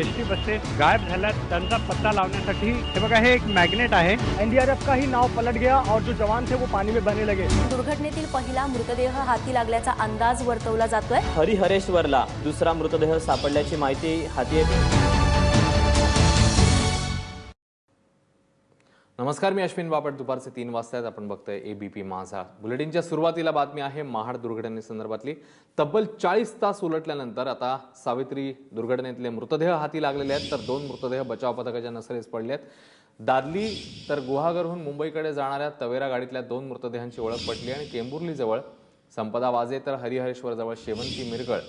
S T buses गायब झाल्यात त्यांचा पत्ता लावण्यासाठी हे बघा हे एक मॅग्नेट आहे. एनडीआरएफ का ही नाव पलट गया और जो जवान थे वो पानी में बहने लगे। दुर्घटनेतील पहिला मृतदेह हाती लागल्याचा अंदाज वर्तवला जातोय. हरिहरेश्वरला दुसरा मृतदेह सापडल्याची माहिती हाती येते. नमस्कार मी अश्विन बापट. दुपारचे तीन वाजता आपण बघतोय एबीपी माझा. बुलेटिनच्या सुरुवातीला बातमी आहे महाड दुर्घटनेसंदर्भातली तब्बल चाळीस तास उलटल्यानंतर आता सावित्री दुर्घटनेतले मृतदेह हाती लागलेले आहेत. तर दोन मृतदेह बचाव पथकाच्या नसरेस पडले आहेत. दादली तर गुहागरहून मुंबईकडे जाणाऱ्या तवेरा गाडीतल्या दोन मृतदेहांची ओळख पटली आणि केंबुर्लीजवळ संपदा वाजे तर हरिहरेश्वरजवळ शेवंती मिरगळ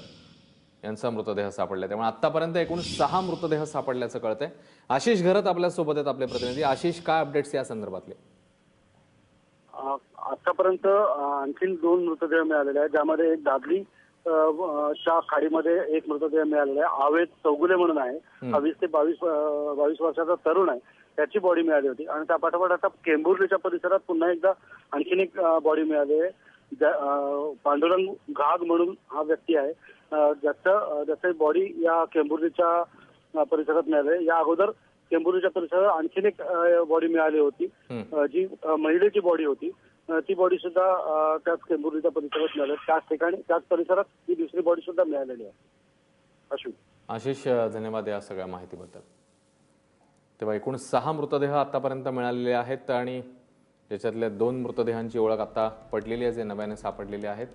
यांचा मृतदेह सापडला त्यामुळे आतापर्यंत एकूण सहा मृतदेह सापडल्याचं कळतंय. आशिष घरत आपल्यासोबत आहेत आपले प्रतिनिधी. आशिष काय अपडेट्स या संदर्भातले? आतापर्यंत अ, आणखीन दोन मृतदेह मिळालेले आहेत. ज्यामध्ये एक दादली च्या खाडीमध्ये एक मृतदेह मिळालेला आहे. आवेद चौगुले म्हणून आहे. हा वीस ते बावीस बावीस वर्षाचा तरुण आहे. त्याची बॉडी मिळाली होती. आणि त्या पाठोपाठ आता केंबुर्लीच्या परिसरात पुन्हा एकदा आणखीन एक बॉडी मिळाली आहे. पांडुरंग घाग म्हणून हा व्यक्ती आहे. ज्याचं ज्याची बॉडी या केंबुर्लीच्या परिसरात मिळाली. या अगोदर केंबुर्लीच्या परिसरात आणखीन एक बॉडी मिळाली होती. जी महिलेची बॉडी होती. ती बॉडी सुद्धा त्याच केंबुर्लीच्या परिसरात मिळाली. त्याच ठिकाणी त्याच परिसरात ही दुसरी बॉडी सुद्धा मिळालेली आहे. अश्विन आशिष धन्यवाद या सगळ्या माहितीबद्दल. तेव्हा एकूण सहा मृतदेह आतापर्यंत मिळालेले आहेत आणि ज्याच्यातल्या दोन मृतदेहांची ओळख आता पडलेली आहे जे नव्याने सापडलेले आहेत.